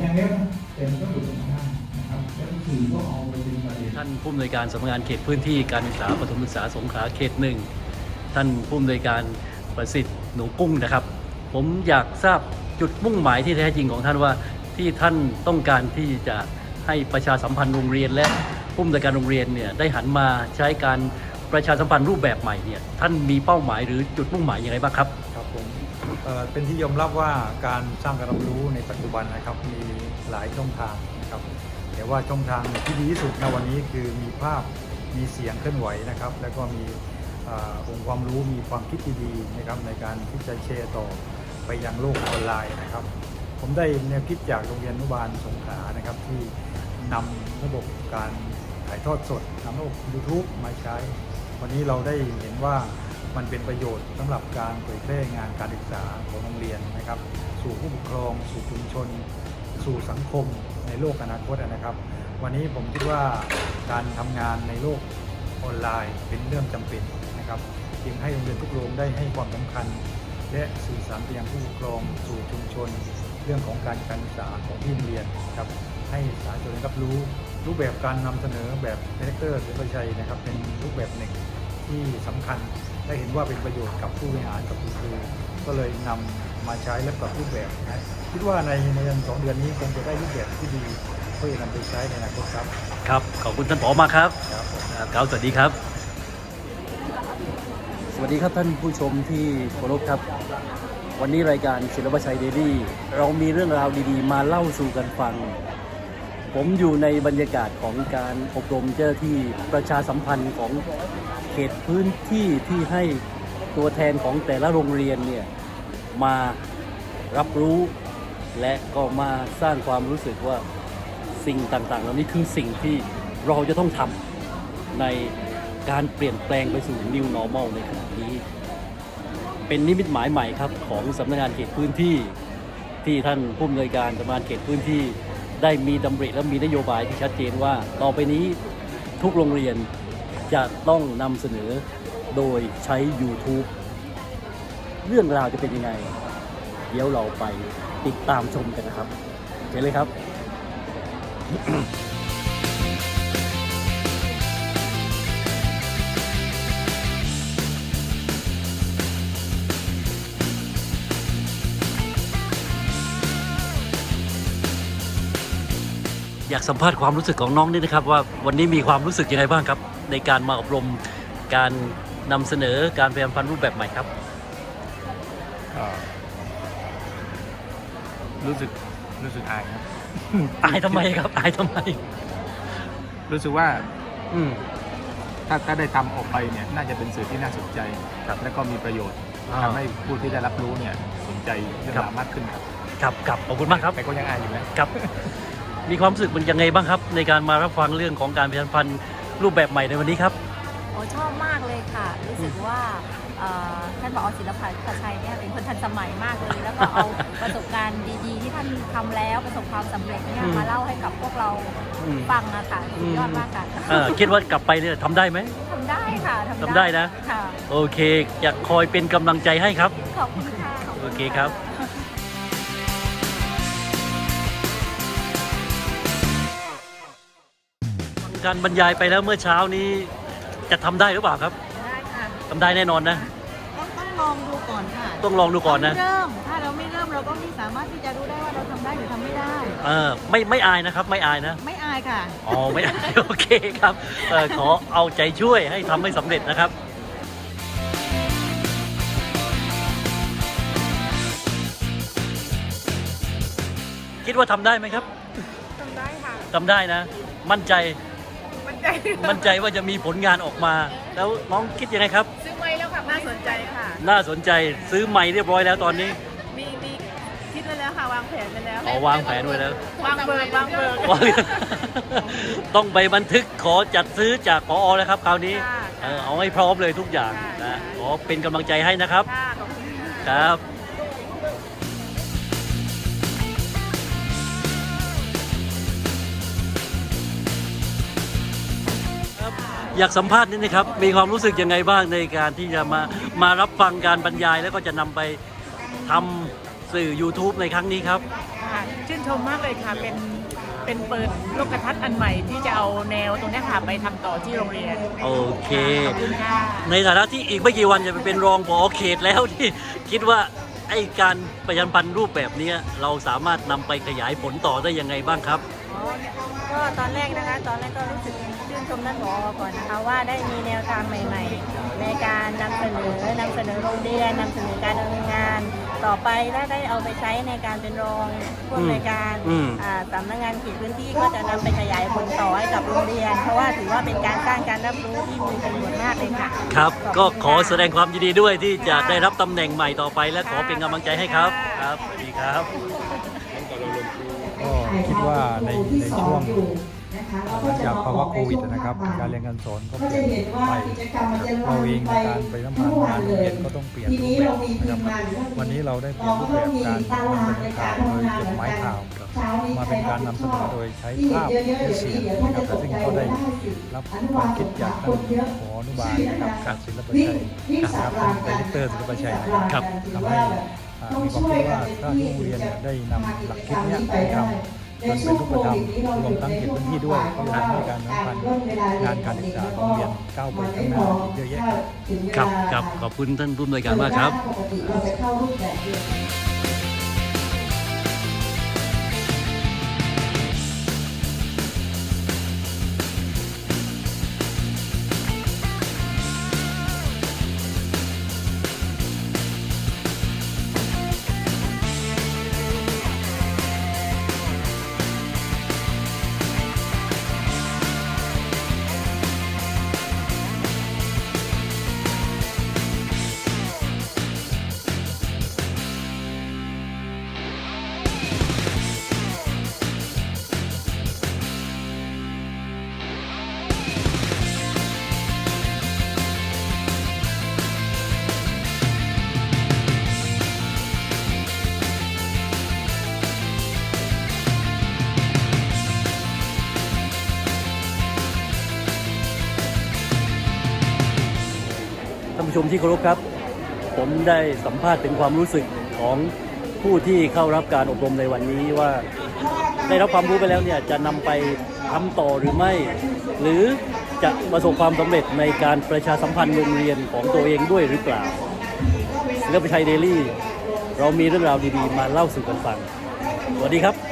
อย่างนี้นะแต่มันก็หลุดออกมาได้นะครับแล้วสื่อก็เอาไปเป็นประเด็นท่านผู้อำนวยการสำนักงานเขตพื้นที่การศึกษาปฐมศึกษาสงขลาเขตหนึ่งท่านผู้อำนวยการประสิทธิ์หนูกุ้งนะครับ ผมอยากทราบจุดมุ่งหมายที่แท้จริงของท่านว่าที่ท่านต้องการที่จะให้ประชาสัมพันธ์โรงเรียนและผู้อำนวยการโรงเรียนเนี่ยได้หันมาใช้การประชาสัมพันธ์รูปแบบใหม่เนี่ยท่านมีเป้าหมายหรือจุดมุ่งหมายอย่างไรบ้างครับ ครับผม เป็นที่ยอมรับว่าการสร้างการรับรู้ในปัจจุบันนะครับมีหลายช่องทางนะครับแต่ว่าช่องทางที่ดีที่สุดในวันนี้คือมีภาพมีเสียงเคลื่อนไหวนะครับ แล้วก็มีเอ่อองค์ความรู้มีความคิดดีๆนะครับในการที่จะแชร์ต่อไปยังโลกออนไลน์นะครับ ผมได้แนวคิดจากโรงเรียนอนุบาลสงขลานะครับที่นำระบบการถ่ายทอดสดนำระบบ YouTube มาใช้ วันนี้เราได้เห็นว่า มันเป็นประโยชน์สำหรับการเผยแพร่งานการศึกษาของโรงเรียนนะครับ สู่ผู้ปกครอง สู่ชุมชน สู่สังคมในโลกอนาคตนะครับ วันนี้ผมคิดว่าการทำงานในโลกออนไลน์เป็นเรื่องจำเป็นนะครับจึงให้โรงเรียนทุกโรงได้ให้ความสำคัญ และสื่อสารไปยังผู้ปกครอง สู่ชุมชน เรื่องของการการศึกษาของที่โรงเรียนครับให้สาธารณชนได้รับรู้รูปแบบการนำเสนอแบบเดเรคเตอร์หรือประชัยนะครับ เป็นรูปแบบหนึ่งที่สำคัญ และเห็นว่าเป็นประโยชน์กับผู้บริหารกับคุณครูก็เลยนำมาใช้และปรับรูปแบบนะคิดว่าในในเดือนสองเดือนนี้คงจะได้รูปแบบที่ดีเพื่อจะนำไปใช้ในอนาคตครับครับขอบคุณท่านผอมากครับครับผมครับครับสวัสดีครับ สวัสดีครับท่านผู้ชมที่เคารพครับ วันนี้รายการศิลปชัยเดลี่เรามีเรื่องราวดีๆ มาเล่าสู่กันฟัง ผมอยู่ในบรรยากาศของการอบรมเจ้าที่ประชาสัมพันธ์ของเขตพื้นที่ที่ให้ตัวแทนของแต่ละโรงเรียนเนี่ยมารับรู้และก็มาสร้างความรู้สึกว่าสิ่งต่างๆ เหล่านี้คือสิ่งที่เราจะต้องทำในการเปลี่ยนแปลงไปสู่ New Normal ในขณะนี้ เป็นนิมิตหมายใหม่ครับของสำนักงานเขตพื้นที่ที่ท่านผู้อำนวยการสำนักงานเขตพื้นที่ ได้มีดำริและมีนโยบายที่ชัดเจนว่า ต่อไปนี้ทุกโรงเรียนจะต้องนำเสนอโดยใช้ YouTube เรื่องราวจะเป็นยังไง เดี๋ยวเราไปติดตามชมกันนะครับเชิญเลยครับ อยากสัมภาษณ์ความรู้สึกของน้องนี่นะครับ ว่าวันนี้มีความรู้สึกยังไงบ้างครับ ในการมาอบรมการนำเสนอการพยายามฟันรูปแบบใหม่ครับก็รู้สึกรู้สึกอายครับอายทำไมครับอายทำไม รู้สึกว่า อืมถ้าถ้าได้ทำออกไปเนี่ยน่าจะเป็นสื่อที่น่าสนใจครับและก็มีประโยชน์อ่าทำให้ผู้ที่ได้รับรู้เนี่ยสนใจเรื่องครับราวมากขึ้นครับครับครับขอบคุณมากครับแต่ก็ยังอายอยู่นะครับ มีความรู้สึกมันยังไงบ้างครับ ในการมารับฟังเรื่องของการประชาสัมพันธ์รูปแบบใหม่ในวันนี้ครับ โอ้ชอบมากเลยค่ะ รู้สึกว่าเอ่อท่านผอศิลปะประชัยเนี่ยเป็นคนทันสมัยมากเลย แล้วก็เอาประสบการณ์ดีๆ ที่ท่านทำแล้วประสบความสำเร็จเนี่ยอืมมาเล่าให้กับพวกเราอืม ฟังอะค่ะสุดยอดมากค่ะเออคิดว่ากลับไปเนี่ยทำได้ไหม ทำได้ค่ะทำได้นะ ค่ะ โอเคอยากคอยเป็นกำลังใจให้ครับ ขอบคุณค่ะขบณโอเคครับ การบรรยายไปแล้วเมื่อเช้านี้จะทำได้หรือเปล่าครับได้ค่ะ ทำได้แน่นอนนะ ต้องต้องลองดูก่อนค่ะต้องลองดูก่อนนะต้งเริ่ม ถ้าเราไม่เริ่มเราก็ไม่สามารถที่จะรู้ได้ว่าเราทำได้หรือทำไม่ได้ เออไม่ไม่อายนะครับ ไม่อายนะ ไม่อายค่ะ อ๋อไม่อายโอเคครับเออขอเอาใจช่วยให้ทำให้สำเร็จนะครับ คิดว่าทำได้ไหมครับทำได้ค่ะทำได้นะ มั่นใจมัน ใจมั่นใจว่าจะมีผลงานออกมา แล้วน้องคิดยังไงครับ ซื้อไว้แล้วค่ะน่าสนใจค่ะ น่าสนใจซื้อไม้เรียบร้อยแล้วตอนนี้ มีมีคิดไว้แล้วค่ะวางแผนไว้แล้ว อ๋อวางแผนไว้แล้ว วางเบิกวางเบิกต้องไปบันทึกขอจัดซื้อจากพอแล้วครับคราวนี้ค่ะเออเอาให้พร้อมเลยทุกอย่างค่ะ นะขอเป็นกำลังใจให้นะครับ ค่ะขอบคุณค่ะ ครับ อยากสัมภาษณ์นิดนะครับ มีความรู้สึกยังไงบ้างในการที่จะมามารับฟังการบรรยายแล้วก็จะนำไปทำสื่อ YouTube ในครั้งนี้ครับ ค่ะชื่นชมมากเลยค่ะ เป็น เป็นเปิดโลกทัศน์อันใหม่ที่จะเอาแนวตรงเนี้ยค่ะไปทำต่อที่โรงเรียนโอเค ขอบคุณค่ะ ในฐานะที่อีกไม่กี่วันจะไปเป็นรองผอเขตแล้วที่ คิดว่าไอ้การประชาสัมพันธ์รูปแบบเนี้ยเราสามารถนำไปขยายผลต่อได้ยังไงบ้างครับอ๋อ ก็ตอนแรกนะคะ ตอนแรกก็รู้สึกชื่นชมท่านผอก่อนนะคะ ว่าได้มีแนวทางใหม่ ๆ ในการนำเสนอนำเสนอโรงเรียนนำเสนอการดำเนินงาน ต่อไปถ้าได้เอาไปใช้ในการเป็นรองผู้อำนวยการอืมอ่าสำนักงานเขตพื้นที่ก็จะนำไปขยายผลต่อให้กับโรงเรียน เพราะว่าถือว่าเป็นการสร้างการรับรู้ที่มีประโยชน์มากเลยค่ะครับขอบคุณก็ขอค่ะแสดงความยินดีด้วยที่จะได้รับตำแหน่งใหม่ต่อไป และขอเป็นกำลังใจให้ครับครับสวัสดีครับก็ คิดว่าในในช่วงหลังจากภาวะโควิดนะครับ การเรียนการสอนก็ก็เปลี่จะยนเห็นว่าไปกิจกรรมมันจะเราเองในไปการไปน้ำมันทั่วการเลเรียยนก็ต้องเปลี่ยนทีรูนี้ปแบเราบมีนะทีครับมงานอยู่วันนี้เราได้เปลี่เรายนรูก็ปต้แบองบมีการตารางนำเสนอข่าวโดยจดหมายข่าวเช้านี้มาเป็นการนำเสนอโดยใช้ภาพและเสียงนะครับซึ่งก็ได้รับความคิดจากท่านผออนุบาลนะครับการศิลปชัยนะครับท่านดรศิลปชัยนะครับทำให้อ่ามีความคิดว่าถ้าทุกโรงเรียนเนี่ยได้นำหลักคิดเนี้ยไปทำ จนเป็นรูปธรรมรวมทั้งเขตพื้นที่ด้วยก็จะทำให้การสัมพันธ์งานการศึกษาของโรงเรียนก้าวไปข้างหน้าอีกเยอะแยะครับครับครับขอบคุณท่านผู้อำนวยการมากครับ ผู้ชมที่เคารพครับ ผมได้สัมภาษณ์ถึงความรู้สึกของผู้ที่เข้ารับการอบรมในวันนี้ว่า ได้รับความรู้ไปแล้วเนี่ยจะนำไปทำต่อหรือไม่ หรือจะประสบความสำเร็จในการประชาสัมพันธ์โรงเรียนของตัวเองด้วยหรือเปล่าศิลปชัยเดลี่ เรามีเรื่องราวดีๆ มาเล่าสู่กันฟัง สวัสดีครับ